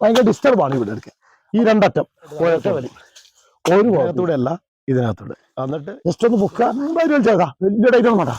ഭയങ്കര ഡിസ്റ്റർബ് ആണ് ഇവിടെ ഇടയ്ക്ക് ഈ രണ്ടറ്റം. ഒരൊറ്റ വലി ഒരു ഭാഗത്തൂടെ അല്ല ഇതിനകത്തൂടെ. എന്നിട്ട് ജസ്റ്റ് ഒന്ന് ബുക്ക് എന്തായാലും വലിച്ചേക്കാം വലിയ ഡൈറ്റ് ഒന്നും വേണ്ട.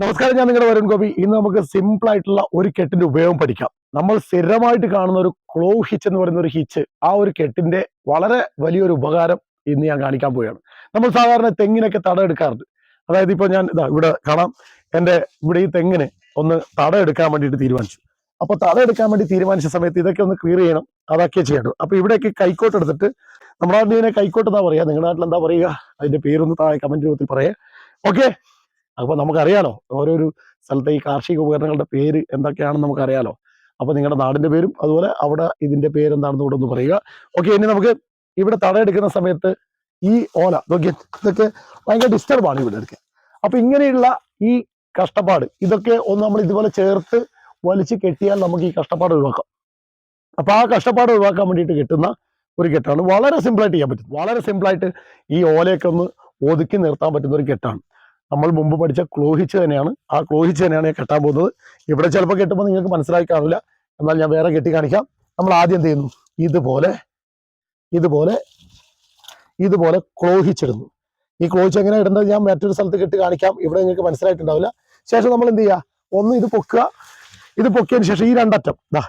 നമസ്കാരം ഞാൻ നിങ്ങളുടെ വരുൺ ഗോപി. ഇന്ന് നമുക്ക് സിമ്പിൾ ആയിട്ടുള്ള ഒരു കെട്ടിന്റെ ഉപയോഗം പഠിക്കാം. നമ്മൾ സ്ഥിരമായിട്ട് കാണുന്ന ഒരു ക്ലോ ഹിച്ച് എന്ന് പറയുന്ന ഒരു ഹിച്ച് ആ ഒരു കെട്ടിന്റെ വളരെ വലിയൊരു ഉപകാരം ഇന്ന് ഞാൻ കാണിക്കാൻ പോവുകയാണ്. നമ്മൾ സാധാരണ തെങ്ങിനൊക്കെ തടം എടുക്കാറുണ്ട്. അതായത് ഇപ്പൊ ഞാൻ ഇതാ ഇവിടെ കാണാം. എന്റെ ഇവിടെ ഈ തെങ്ങിന് ഒന്ന് തട എടുക്കാൻ വേണ്ടിയിട്ട് തീരുമാനിച്ചു. അപ്പൊ തട എടുക്കാൻ വേണ്ടി തീരുമാനിച്ച സമയത്ത് ഇതൊക്കെ ഒന്ന് ക്ലിയർ ചെയ്യണം അതൊക്കെ ചെയ്യേണ്ടത്. അപ്പൊ ഇവിടെയൊക്കെ കൈക്കോട്ട് എടുത്തിട്ട് നമ്മുടെ നാട്ടിൽ ഇതിനെ കൈക്കോട്ട് എന്താ പറയാ? നിങ്ങളുടെ നാട്ടിൽ എന്താ പറയുക? അതിന്റെ പേരൊന്ന് താഴെ കമന്റ് രൂപത്തിൽ പറയാ. ഓക്കെ അപ്പൊ നമുക്കറിയാലോ ഓരോരു സ്ഥലത്തെ ഈ കാർഷിക ഉപകരണങ്ങളുടെ പേര് എന്തൊക്കെയാണെന്ന് നമുക്കറിയാലോ. അപ്പൊ നിങ്ങളുടെ നാടിന്റെ പേരും അതുപോലെ അവിടെ ഇതിന്റെ പേര് എന്താണെന്ന് കൂടെ ഒന്ന് പറയുക. ഓക്കെ ഇനി നമുക്ക് ഇവിടെ തട എടുക്കുന്ന സമയത്ത് ഈ ഓല നോക്കിയ ഇതൊക്കെ ഭയങ്കര ഡിസ്റ്റർബാണ് ഇവിടെ എടുക്കുക അപ്പൊ ഇങ്ങനെയുള്ള ഈ കഷ്ടപ്പാട്. ഇതൊക്കെ ഒന്ന് നമ്മൾ ഇതുപോലെ ചേർത്ത് വലിച്ച് കെട്ടിയാൽ നമുക്ക് ഈ കഷ്ടപ്പാട് ഒഴിവാക്കാം. അപ്പൊ ആ കഷ്ടപ്പാട് ഒഴിവാക്കാൻ വേണ്ടിയിട്ട് കിട്ടുന്ന ഒരു കെട്ടാണ്. വളരെ സിമ്പിൾ ആയിട്ട് ചെയ്യാൻ പറ്റും. വളരെ സിമ്പിൾ ആയിട്ട് ഈ ഓലയൊക്കെ ഒന്ന് ഒതുക്കി നിർത്താൻ പറ്റുന്ന ഒരു കെട്ടാണ്. നമ്മൾ മുമ്പ് പഠിച്ച ക്ലോഹിച്ച് തന്നെയാണ്. ആ ക്ലോഹിച്ച് തന്നെയാണ് കെട്ടാൻ പോകുന്നത്. ഇവിടെ ചിലപ്പോൾ കെട്ടുമ്പോൾ നിങ്ങൾക്ക് മനസ്സിലാക്കി കാണില്ല എന്നാൽ ഞാൻ വേറെ കെട്ടി കാണിക്കാം. നമ്മൾ ആദ്യം എന്ത് ചെയ്യുന്നു? ഇതുപോലെ ഇതുപോലെ ഇതുപോലെ ക്ലോഹിച്ചിടുന്നു. ഈ ക്ലോഹിച്ച് എങ്ങനെ ഇടേണ്ടത് ഞാൻ മറ്റൊരു സ്ഥലത്ത് കെട്ടി കാണിക്കാം. ഇവിടെ നിങ്ങൾക്ക് മനസ്സിലായിട്ടുണ്ടാവില്ല. ശേഷം നമ്മൾ എന്ത് ചെയ്യുക ഒന്ന് ഇത് പൊക്കുക. ഇത് പൊക്കിയതിന് ശേഷം ഈ രണ്ടറ്റം. ദാ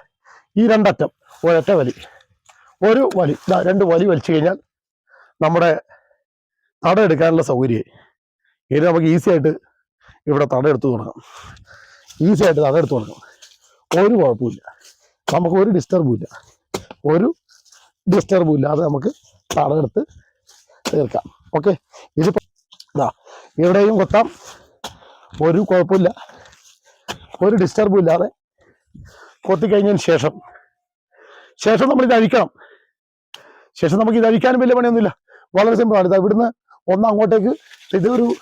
ഈ രണ്ടറ്റം. ഒരൊറ്റ വലി. ഒരു വലി. ദാ രണ്ട് വലി വലിച്ചു കഴിഞ്ഞാൽ നമ്മുടെ തട എടുക്കാനുള്ള സൗകര്യമായി. ഇനി നമുക്ക് ഈസി ആയിട്ട് ഇവിടെ തട എടുത്തു തുടങ്ങാം. ഈസി ആയിട്ട് തട എടുത്തു തുടങ്ങാം. ഒരു കുഴപ്പമില്ല. നമുക്ക് ഒരു ഡിസ്റ്റർബും ഇല്ല. ഒരു ഡിസ്റ്റർബും ഇല്ലാതെ നമുക്ക് തട എടുത്ത് തീർക്കാം. ഓക്കെ ഇതിപ്പോ ഇതാ ഇവിടെയും കൊത്താം. ഒരു കുഴപ്പമില്ല. ഒരു ഡിസ്റ്റർബും ഇല്ലാതെ കൊത്തിക്കഴിഞ്ഞതിന് ശേഷം. ശേഷം നമ്മൾ ഇത് അഴിക്കണം. ശേഷം നമുക്ക് ഇത് അഴിക്കാനും വലിയ പണിയൊന്നുമില്ല. വളരെ സിമ്പിളാണ് ഇത് ഇവിടുന്ന് ഒന്ന് അങ്ങോട്ടേക്ക് ഇതൊരു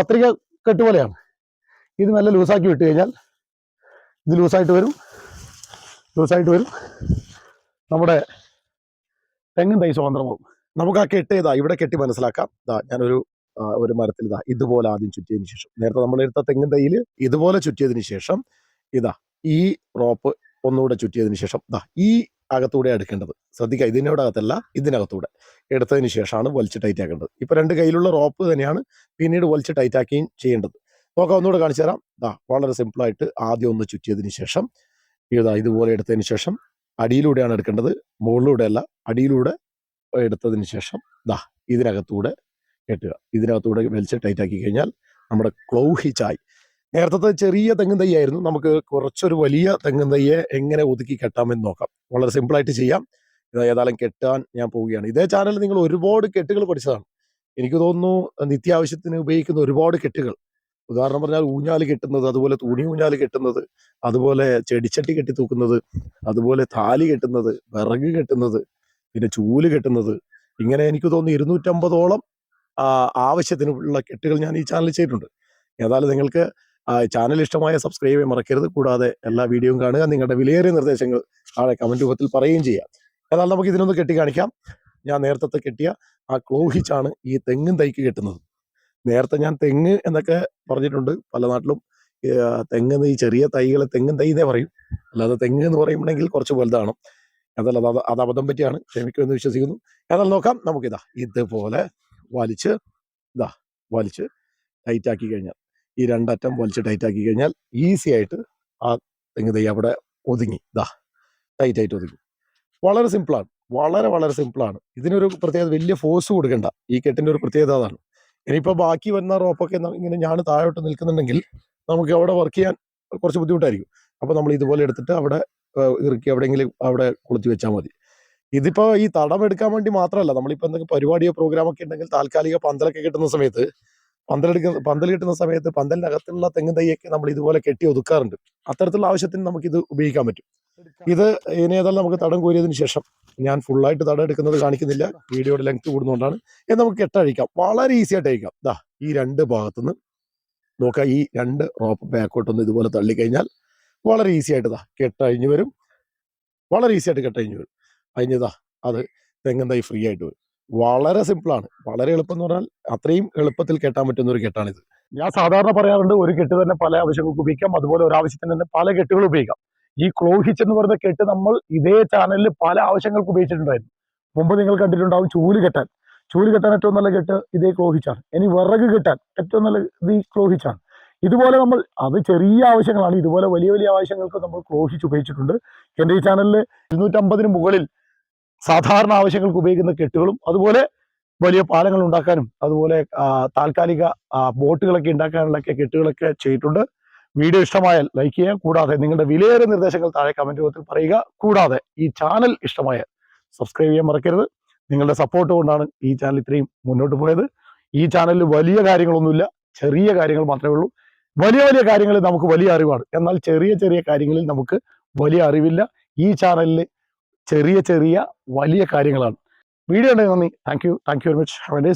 കത്രിക കെട്ട് പോലെയാണ്. ഇത് നല്ല ലൂസാക്കി വിട്ട് കഴിഞ്ഞാൽ ഇത് ലൂസായിട്ട് വരും. ലൂസായിട്ട് വരും. നമ്മുടെ തെങ്ങും തൈ സ്വതന്ത്രമാവും. നമുക്ക് ആ കെട്ട് ഇവിടെ കെട്ടി മനസ്സിലാക്കാം. ഇതാ ഞാനൊരു ഒരു മരത്തിൽ ഇതാ ഇതുപോലെ ആദ്യം ചുറ്റിയതിനു ശേഷം. നേരത്തെ നമ്മൾ എടുത്ത തെങ്ങിൻ തൈയിൽ ഇതുപോലെ ചുറ്റിയതിനു ശേഷം ഇതാ ഈ റോപ്പ് ഒന്നുകൂടെ ചുറ്റിയതിനു ശേഷം ഇതാ ഈ അകത്തൂടെ എടുക്കേണ്ടത്. ശ്രദ്ധിക്കുക ഇതിനോട് അകത്തല്ല ഇതിനകത്തൂടെ. എടുത്തതിന് ശേഷമാണ് വലിച്ച് ടൈറ്റ് ആക്കേണ്ടത്. ഇപ്പൊ രണ്ട് കയ്യിലുള്ള റോപ്പ് തന്നെയാണ് പിന്നീട് വലിച്ച് ടൈറ്റ് ആക്കുകയും ചെയ്യേണ്ടത്. നോക്കാം ഒന്നുകൂടെ കാണിച്ചു തരാം. ഇതാ വളരെ സിമ്പിൾ ആയിട്ട് ആദ്യം ഒന്ന് ചുറ്റിയതിനു ശേഷം ഇതാ ഇതുപോലെ എടുത്തതിന് ശേഷം അടിയിലൂടെയാണ് എടുക്കേണ്ടത്. മുകളിലൂടെ അല്ല അടിയിലൂടെ എടുത്തതിന് ശേഷം ദാ ഇതിനകത്തൂടെ കെട്ടുക. ഇതിനകത്തൂടെ വലിച്ച് ടൈറ്റ് ആക്കി കഴിഞ്ഞാൽ നമ്മുടെ ക്ലൗഹി ചായ്. നേരത്തെ ചെറിയ തെങ്ങും തയ്യായിരുന്നു നമുക്ക് കുറച്ചൊരു വലിയ തെങ്ങും തൈയെ എങ്ങനെ ഒതുക്കി കെട്ടാമെന്ന് നോക്കാം. വളരെ സിമ്പിളായിട്ട് ചെയ്യാം. ഇത് ഏതായാലും കെട്ടാൻ ഞാൻ പോവുകയാണ്. ഇതേ ചാനൽ നിങ്ങൾ ഒരുപാട് കെട്ടുകൾ പഠിച്ചതാണ്. എനിക്ക് തോന്നുന്നു നിത്യാവശ്യത്തിന് ഉപയോഗിക്കുന്ന ഒരുപാട് കെട്ടുകൾ. ഉദാഹരണം പറഞ്ഞാൽ ഊഞ്ഞാൽ കെട്ടുന്നത് അതുപോലെ തുണി ഊഞ്ഞാൽ കെട്ടുന്നത് അതുപോലെ ചെടിച്ചട്ടി കെട്ടി തൂക്കുന്നത് അതുപോലെ താലി കെട്ടുന്നത് വിറക് കെട്ടുന്നത് പിന്നെ ചൂൽ കെട്ടുന്നത്. ഇങ്ങനെ എനിക്ക് തോന്നുന്നു ഇരുന്നൂറ്റമ്പതോളം ആവശ്യത്തിനുള്ള കെട്ടുകൾ ഞാൻ ഈ ചാനലിൽ ചെയ്തിട്ടുണ്ട്. ഏതായാലും നിങ്ങൾക്ക് ചാനൽ ഇഷ്ടമായ സബ്സ്ക്രൈബ് ചെയ്യാൻ മറക്കരുത്. കൂടാതെ എല്ലാ വീഡിയോയും കാണുക. നിങ്ങളുടെ വിലയേറിയ നിർദ്ദേശങ്ങൾ താഴെ കമന്റ് രൂപത്തിൽ പറയുകയും ചെയ്യാം. എന്നാൽ നമുക്ക് ഇതിനൊന്ന് കെട്ടി കാണിക്കാം ഞാൻ നേരത്തെ കെട്ടിയ ആ ക്ലോഹിച്ചാണ് ഈ തെങ്ങും തൈക്ക് കെട്ടുന്നത്. നേരത്തെ ഞാൻ തെങ്ങ് എന്നൊക്കെ പറഞ്ഞിട്ടുണ്ട്. പല നാട്ടിലും തെങ്ങ് ഈ ചെറിയ തൈകളെ തെങ്ങും തൈ എന്നേ പറയും. അല്ലാതെ തെങ്ങ് എന്ന് പറയുമ്പോഴെങ്കിൽ കുറച്ച് വലുതാണ്. അതല്ല അത് അത് അബദ്ധം പറ്റിയാണ്. ക്ഷമിക്കുമെന്ന് വിശ്വസിക്കുന്നു. എന്നാൽ നോക്കാം. നമുക്കിതാ ഇതുപോലെ വലിച്ച് ഇതാ വലിച്ച് ടൈറ്റ് ആക്കി കഴിഞ്ഞാൽ. ഈ രണ്ടറ്റം വലിച്ച് ടൈറ്റ് ആക്കി കഴിഞ്ഞാൽ ഈസി ആയിട്ട് ആ തെങ്ങ് തൈ അവിടെ ഒതുങ്ങി. ഇതാ ടൈറ്റ് ആയിട്ട് ഒതുങ്ങി. വളരെ സിമ്പിളാണ്. വളരെ വളരെ സിമ്പിളാണ്. ഇതിനൊരു പ്രത്യേകത വലിയ ഫോഴ്സ് കൊടുക്കണ്ട. ഈ കെട്ടിന്റെ ഒരു പ്രത്യേകത അതാണ്. ഇനിയിപ്പോൾ ബാക്കി വന്ന റോപ്പൊക്കെ ഇങ്ങനെ ഞാൻ താഴോട്ട് നിൽക്കുന്നുണ്ടെങ്കിൽ നമുക്ക് അവിടെ വർക്ക് ചെയ്യാൻ കുറച്ച് ബുദ്ധിമുട്ടായിരിക്കും. അപ്പോൾ നമ്മൾ ഇതുപോലെ എടുത്തിട്ട് അവിടെ ഇറുക്കി എവിടെയെങ്കിലും അവിടെ കൊളുത്തി വെച്ചാൽ മതി. ഇതിപ്പോ ഈ തടം എടുക്കാൻ വേണ്ടി മാത്രമല്ല നമ്മളിപ്പോ എന്തെങ്കിലും പരിപാടിയോ പ്രോഗ്രാം ഒക്കെ ഉണ്ടെങ്കിൽ താൽക്കാലിക പന്തലൊക്കെ കിട്ടുന്ന സമയത്ത് പന്തലെടുക്കുന്ന പന്തൽ കിട്ടുന്ന സമയത്ത് പന്തലിനകത്തുള്ള അകത്തുള്ള തെങ്ങ് തൈയൊക്കെ നമ്മൾ ഇതുപോലെ കെട്ടി ഒതുക്കാറുണ്ട്. അത്തരത്തിലുള്ള ആവശ്യത്തിന് നമുക്ക് ഇത് ഉപയോഗിക്കാൻ പറ്റും. ഇത് ഇനി ഏതായാലും നമുക്ക് തടം കോരിയതിന് ശേഷം ഞാൻ ഫുള്ളായിട്ട് തടം എടുക്കുന്നത് കാണിക്കുന്നില്ല. വീഡിയോയുടെ ലെങ്ത് കൂടുന്നതുകൊണ്ടാണ്. ഇത് നമുക്ക് കെട്ടഴിക്കാം. വളരെ ഈസി ആയിട്ട് അഴിക്കാം. ദാ ഈ രണ്ട് ഭാഗത്തുനിന്ന് നോക്കാം ഈ രണ്ട് റോപ്പ് ബാക്കോട്ടൊന്ന് ഇതുപോലെ തള്ളിക്കഴിഞ്ഞാൽ വളരെ ഈസി ആയിട്ട് ഇതാ കെട്ടഴിഞ്ഞു വരും. വളരെ ഈസി ആയിട്ട് കെട്ടഴിഞ്ഞു വരും. അഴിഞ്ഞതാ അത് തെങ്ങും തൈ ഫ്രീ ആയിട്ട് വരും വളരെ സിമ്പിളാണ് വളരെ എളുപ്പം എന്ന് പറഞ്ഞാൽ അത്രയും എളുപ്പത്തിൽ കെട്ടാൻ പറ്റുന്ന ഒരു കെട്ടാണിത്. ഞാൻ സാധാരണ പറയാറുണ്ട് ഒരു കെട്ട് തന്നെ പല ആവശ്യങ്ങൾക്ക് ഉപയോഗിക്കാം. അതുപോലെ ഒരു ആവശ്യത്തിന് തന്നെ പല കെട്ടുകൾ ഉപയോഗിക്കാം. ഈ ക്ലോഹിച്ച് എന്ന് പറയുന്ന കെട്ട് നമ്മൾ ഇതേ ചാനലിൽ പല ആവശ്യങ്ങൾക്ക് ഉപയോഗിച്ചിട്ടുണ്ടായിരുന്നു. മുമ്പ് നിങ്ങൾ കണ്ടിട്ടുണ്ടാവും ചൂൽ കെട്ടാൻ. ചൂൽ കെട്ടാൻ ഏറ്റവും നല്ല കെട്ട് ഇതേ ക്ലോഹിച്ചാണ്. ഇനി വിറക് കെട്ടാൻ ഏറ്റവും നല്ല ഇത് ഈ ക്ലോഹിച്ചാണ്. ഇതുപോലെ നമ്മൾ അത് ചെറിയ ആവശ്യങ്ങളാണ്. ഇതുപോലെ വലിയ വലിയ ആവശ്യങ്ങൾക്ക് നമ്മൾ ക്ലോഹിച്ച് ഉപയോഗിച്ചിട്ടുണ്ട്. എന്റെ ഈ ചാനലിൽ ഇരുന്നൂറ്റമ്പതിന് മുകളിൽ സാധാരണ ആവശ്യങ്ങൾക്ക് ഉപയോഗിക്കുന്ന കെട്ടുകളും അതുപോലെ വലിയ പാലങ്ങൾ ഉണ്ടാക്കാനും അതുപോലെ താൽക്കാലിക ബോട്ടുകളൊക്കെ ഉണ്ടാക്കാനുള്ളൊക്കെ കെട്ടുകളൊക്കെ ചെയ്തിട്ടുണ്ട്. വീഡിയോ ഇഷ്ടമായാൽ ലൈക്ക് ചെയ്യുക കൂടാതെ നിങ്ങളുടെ വിലയേറെ നിർദ്ദേശങ്ങൾ താഴെ കമന്റ് രൂപത്തിൽ പറയുക. കൂടാതെ ഈ ചാനൽ ഇഷ്ടമായാൽ സബ്സ്ക്രൈബ് ചെയ്യാൻ മറക്കരുത്. നിങ്ങളുടെ സപ്പോർട്ട് കൊണ്ടാണ് ഈ ചാനൽ ഇത്രയും മുന്നോട്ട് പോയത്. ഈ ചാനലിൽ വലിയ കാര്യങ്ങളൊന്നുമില്ല ചെറിയ കാര്യങ്ങൾ മാത്രമേ ഉള്ളൂ. വലിയ വലിയ കാര്യങ്ങളിൽ നമുക്ക് വലിയ അറിവാണ്. എന്നാൽ ചെറിയ ചെറിയ കാര്യങ്ങളിൽ നമുക്ക് വലിയ അറിവില്ല. ഈ ചാനലിൽ ചെറിയ ചെറിയ വലിയ കാര്യങ്ങളാണ്. വീഡിയോ ഉണ്ടെങ്കിൽ നന്ദി. Thank you thank you very much have a day